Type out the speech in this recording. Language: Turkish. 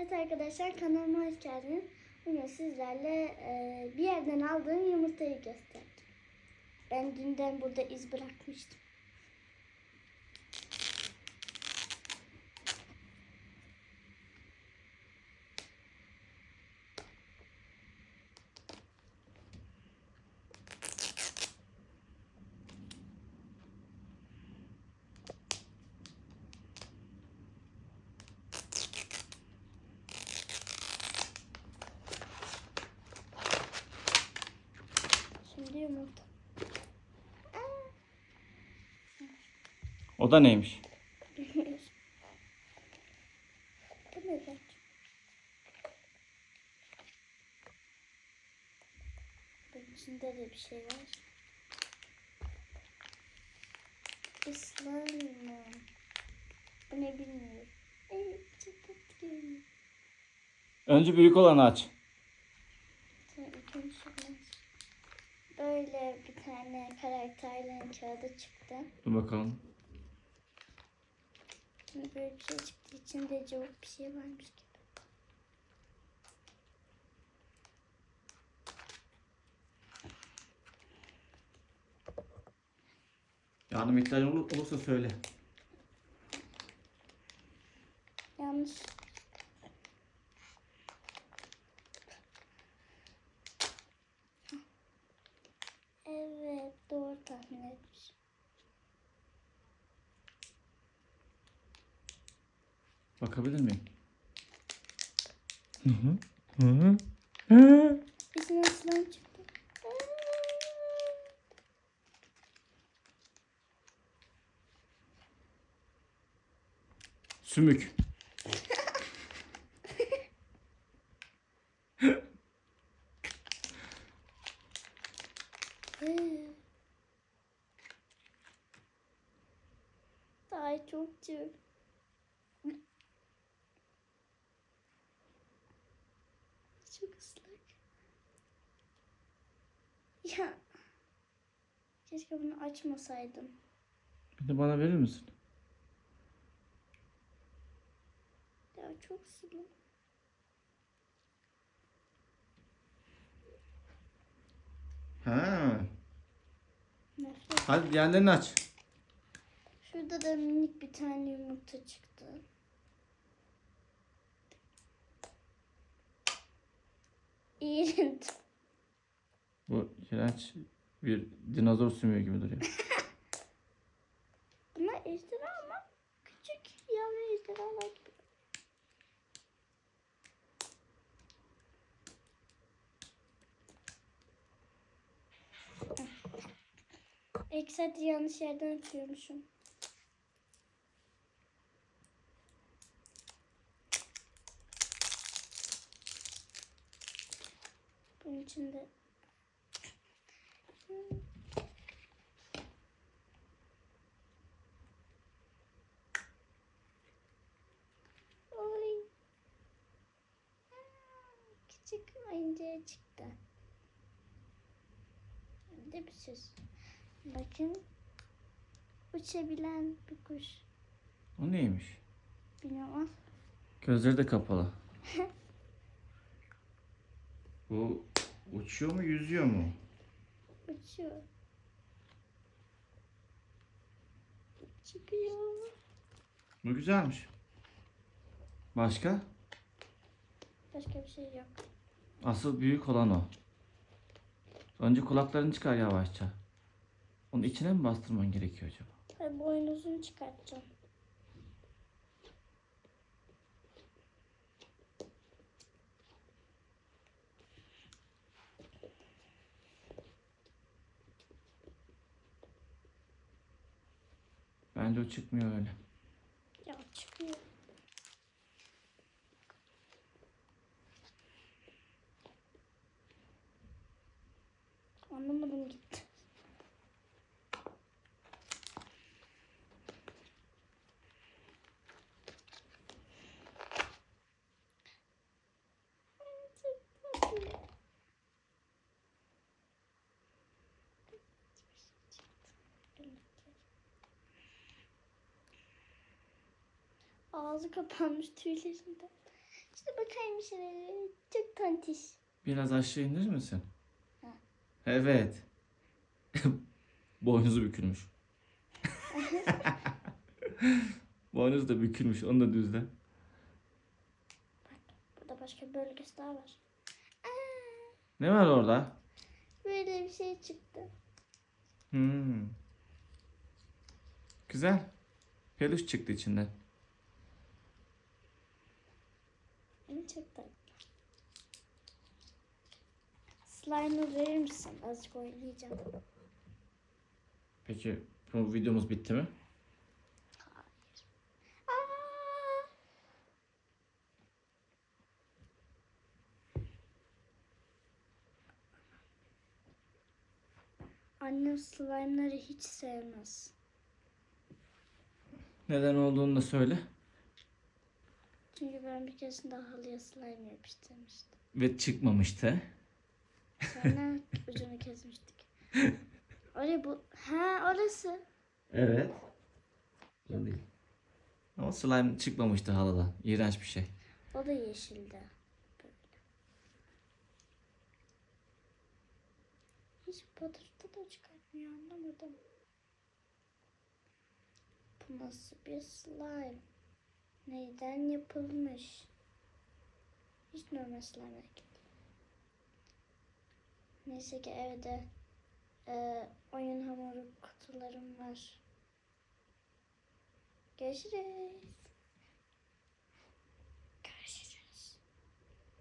Evet arkadaşlar kanalıma hoş geldiniz. Bugün sizlerle e, bir yerden aldığım yumurtayı göstereceğim. Ben dünden burada iz bırakmıştım. Şimdi yumurta. O da neymiş? Bu ne bak? Bunun içinde de bir şey var. Islanma. Bu ne bilmiyorum. Evet, çok tatlı görünüyor. Önce büyük olanı aç. Böyle bir tane karakterlerin kağıdı çıktı. Dur bakalım. Şimdi böyle bir şey çıktı. İçinde cıvık bir şey varmış gibi. Yardım ihtiyacın olur- olursa söyle. Yanlış. Bakabilir miyim? Hı hı. Hı hı. İçine aslan çıktı. Sümük. Ay çok cıvık. Çok ıslak. Ya. Keşke bunu açmasaydım. Bir de bana verir misin? Ya çok sulu. Ha. Nefret. Hadi diğerlerini aç. Şurada da minik bir tane yumurta çıktı. İğrenç. Bu iğrenç bir dinozor sümüğü gibi duruyor. Bunlar ejderha ama küçük yavru ejderhalar gibi. Eksat yanlış yerden atıyormuşum. Bunun içinde Oy. Küçük oyuncağı çıktı. Bir de bir süs. Bakın. Uçabilen bir kuş. O neymiş? Bilmiyorum Gözleri de kapalı. Bu uçuyor mu yüzüyor mu? Uçuyor. Çıkıyor. Bu güzelmiş. Başka? Başka bir şey yok. Asıl büyük olan o. Önce kulaklarını çıkar yavaşça. Onun içine mi bastırman gerekiyor acaba? Hayır, boynuzunu çıkartacağım. Bence o çıkmıyor öyle. Ya çıkıyor. Anlamadım gitti. Ağzı kapanmış tüylerinden. İşte bakayım şöyle. Çok tontiş. Biraz aşağı indirir misin? Ha. Evet. Boynuzu bükülmüş. Boynuz da bükülmüş. Onu da düzle. Burada başka bir bölgesi daha var. Aa, Ne var orada? böyle bir şey çıktı. Hmm. Güzel. Peluş çıktı içinden. Hı, Çok tatlı. Slime'ı verir misin? Azıcık oynayacağım. Peki bu videomuz bitti mi? Aa! Annem slime'ları hiç sevmez. Neden olduğunu da söyle. Çünkü ben bir keresinde halıya slime yapıştırmıştım. Ve çıkmamıştı. Sonra ucunu kesmiştik. Oraya bu... Ha orası. Evet. Değil. Ama slime çıkmamıştı halada. İğrenç bir şey. O da yeşildi. Böyle. Hiç patırtı da çıkartmıyor anlamadım. Bu nasıl bir slime? Neyden yapılmış? Hiç normal slime değil. Neyse ki evde e, oyun hamuru kutularım var. Görüşürüz.